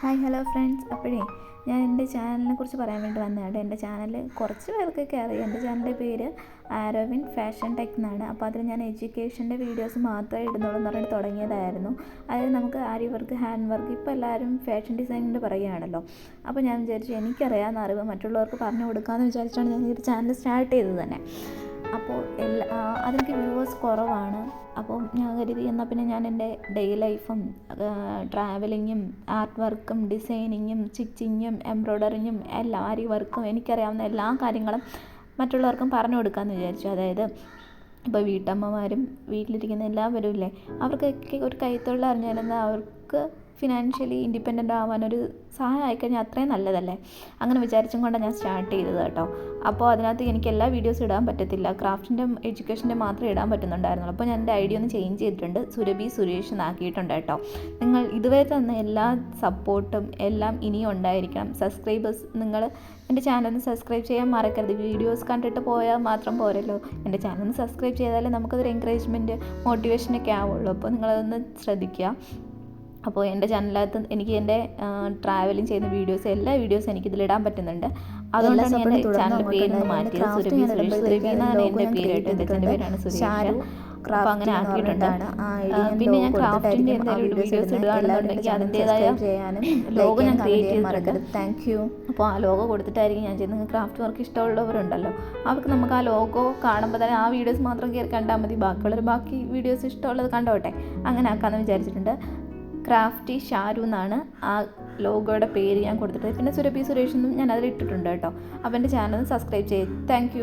Hi hello friends. അപ്പോഴേ ഞാൻ എന്റെ ചാനലിനെ കുറിച്ച് പറയാൻ വേണ്ടി വന്നതാണ്. എന്റെ ചാനൽ കുറച്ച് പേർക്കൊക്കെ അറിയാം. എന്റെ ചാനലിന്റെ പേര് ആരോവിൻ ഫാഷൻ ടെക് എന്നാണ്. അപ്പോൾ അതിൽ ഞാൻ എഡ്യൂക്കേഷന്റെ വീഡിയോസ് മാത്രമേ ഇടുന്നുള്ളൂ എന്ന് പറഞ്ഞിട്ട് തുടങ്ങിയതായിരുന്നു. അതായത് നമുക്ക് ആരി വർക്ക് ഹാൻഡ് വർക്ക് ഇപ്പോൾ എല്ലാവരും ഫാഷൻ ഡിസൈനിന്റെ പറയുകയാണല്ലോ. അപ്പോൾ ഞാൻ വിചാരിച്ചു എനിക്കറിയാവുന്ന അറിവ് മറ്റുള്ളവർക്ക് പറഞ്ഞു കൊടുക്കാമെന്ന് വിചാരിച്ചാണ് ഞാൻ ഈ ഒരു ചാനൽ സ്റ്റാർട്ട് ചെയ്തത് തന്നെ. അപ്പോൾ എല്ലാ അതെനിക്ക് വ്യൂവേഴ്സ് കുറവാണ്. അപ്പോൾ ഞാൻ കരുതി എന്നാൽ പിന്നെ ഞാൻ എന്റെ ഡേ ലൈഫും ട്രാവലിങ്ങും ആർട്ട് വർക്കും ഡിസൈനിങ്ങും സ്റ്റിച്ചിങ്ങും എംബ്രോയ്ഡറിങ്ങും എല്ലാ ആരി വർക്കും എനിക്കറിയാവുന്ന എല്ലാ കാര്യങ്ങളും മറ്റുള്ളവർക്കും പറഞ്ഞു കൊടുക്കാമെന്ന് വിചാരിച്ചു. അതായത് ഇപ്പോൾ വീട്ടമ്മമാരും വീട്ടിലിരിക്കുന്ന എല്ലാവരും ഇല്ലേ? അവർക്കൊക്കെ ഒരു കൈത്തൊഴിൽ അറിഞ്ഞാലെന്നാൽ അവർക്ക് ഫിനാൻഷ്യലി ഇൻഡിപെൻഡന്റ് ആവാനൊരു സഹായം ആയിക്കഴിഞ്ഞാൽ അത്രയും നല്ലതല്ലേ? അങ്ങനെ വിചാരിച്ചും കൊണ്ടാണ് ഞാൻ സ്റ്റാർട്ട് ചെയ്തത് കേട്ടോ. അപ്പോൾ അതിനകത്ത് എനിക്ക് എല്ലാ വീഡിയോസും ഇടാൻ പറ്റത്തില്ല. ക്രാഫ്റ്റിന്റെ എഡ്യൂക്കേഷന്റെ മാത്രമേ ഇടാൻ പറ്റുന്നുണ്ടായിരുന്നുള്ളൂ. അപ്പോൾ ഞാൻ എന്റെ ഐഡിയ ഒന്ന് ചേഞ്ച് ചെയ്തിട്ടുണ്ട്. സുരഭി സുരേഷ് എന്നാക്കിയിട്ടുണ്ട് കേട്ടോ. നിങ്ങൾ ഇതുവരെ തന്ന എല്ലാ സപ്പോർട്ടും എല്ലാം ഇനിയും ഉണ്ടായിരിക്കണം. സബ്സ്ക്രൈബേഴ്സ് നിങ്ങൾ എന്റെ ചാനൽ ഒന്ന് സബ്സ്ക്രൈബ് ചെയ്യാൻ മറക്കരുത്. വീഡിയോസ് കണ്ടിട്ട് പോയാൽ മാത്രം പോരല്ലോ. എന്റെ ചാനൽ ഒന്ന് സബ്സ്ക്രൈബ് ചെയ്താലേ നമുക്കതൊരു എൻകറേജ്മെന്റ് മോട്ടിവേഷനൊക്കെ ആവുള്ളൂ. അപ്പോൾ നിങ്ങളതൊന്ന് ശ്രദ്ധിക്കുക. അപ്പോൾ എന്റെ ചാനലിനകത്ത് എനിക്ക് എന്റെ ട്രാവലിംഗ് ചെയ്യുന്ന വീഡിയോസ് എല്ലാ വീഡിയോസും എനിക്ക് ഇതിലിടാൻ പറ്റുന്നുണ്ട്. അതുകൊണ്ടാണ് എന്റെ ചാനൽ പേര് മാറ്റിയത് സുരഭി. സുരേഷ് സുരഭി എന്നാണ് എന്റെ പേര് കേട്ടോ എന്റെ പേരാണ് സുരേഷ് അപ്പോൾ അങ്ങനെ ആക്കിയിട്ടുണ്ട്. പിന്നെ ഞാൻ ക്രാഫ്റ്റിന്റെ എന്തെങ്കിലും വീഡിയോസ് ഇടുകയാണെന്നുണ്ടെങ്കിൽ അതിന്റെതായ ലോഗോ ഞാൻ ക്രിയേറ്റ് ചെയ്തിട്ടുണ്ട്. താങ്ക് യു അപ്പോൾ ആ ലോഗോ കൊടുത്തിട്ടായിരിക്കും ഞാൻ ചെയ്യുന്നത്. ക്രാഫ്റ്റ് വർക്ക് ഇഷ്ടമുള്ളവരുണ്ടല്ലോ. അവർക്ക് നമുക്ക് ആ ലോഗോ കാണുമ്പോൾ തന്നെ ആ വീഡിയോസ് മാത്രം കയറി കണ്ടാൽ മതി. ബാക്കിയുള്ളവർ ബാക്കി വീഡിയോസ് ഇഷ്ടമുള്ളത് കണ്ടോട്ടെ. അങ്ങനെ ആക്കാമെന്ന് വിചാരിച്ചിട്ടുണ്ട്. ക്രാഫ്റ്റി ഷാരു എന്നാണ് ആ ലോഗോയുടെ പേര് ഞാൻ കൊടുത്തിട്ട് പിന്നെ സുരഭി സുരേഷ് എന്നും ഞാൻ അതിൽ ഇട്ടിട്ടുണ്ട് കേട്ടോ അവന്റെ ചാനൽ സബ്സ്ക്രൈബ് ചെയ്ത് താങ്ക്